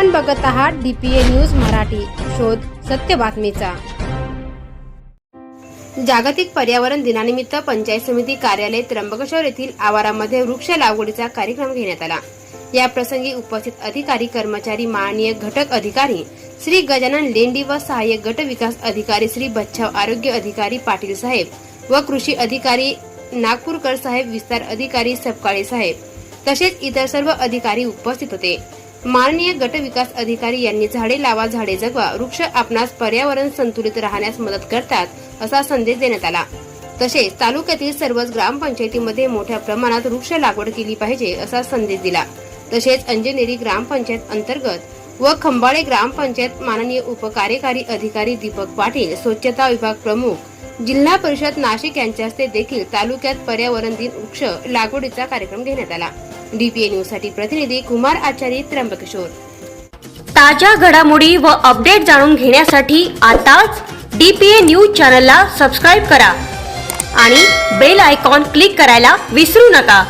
आपण बघत आहात डीपीए न्यूज मराठी. शोध सत्य बातमीचा. जागतिक पर्यावरण दिनानिमित्त पंचायत समिती कार्यालय त्र्यंबकेश्वर येथील आवारामध्ये वृक्ष लागवडीचा कार्यक्रम घेण्यात आला. या प्रसंगी उपस्थित अधिकारी कर्मचारी माननीय घटक अधिकारी श्री गजानन लेंडी व सहाय्यक गट विकास अधिकारी श्री बच्छाव आरोग्य अधिकारी पाटील साहेब व कृषी अधिकारी नागपूरकर साहेब विस्तार अधिकारी सपकाळे साहेब तसेच इतर सर्व अधिकारी उपस्थित होते. माननीय गट विकास अधिकारी यांनी झाडे लावा झाडे जगवा वृक्ष आपणास पर्यावरण संतुलित राहण्यास मदत करतात असा संदेश देण्यात आला. तसेच तालुक्यातील सर्वच ग्रामपंचायतीमध्ये मोठ्या प्रमाणात वृक्ष लागवड केली पाहिजे असा संदेश दिला. तसेच अंजनेरी ग्रामपंचायत अंतर्गत व खंबाळे ग्रामपंचायत माननीय उपकार्यकारी अधिकारी दीपक पाटील स्वच्छता विभाग प्रमुख जिल्हा परिषद नाशिक यांच्या हस्ते देखील तालुक्यात पर्यावरण दिन वृक्ष लागवडीचा कार्यक्रम घेण्यात आला. डीपीए न्यूजसाठी प्रतिनिधी कुमार आचार्य त्र्यंबकिशोर ताज्या घडामोडी व अपडेट जाणून घेण्यासाठी आताच डीपीए न्यूज चॅनलला सबस्क्राईब करा आणि बेल आयकॉन क्लिक करायला विसरू नका.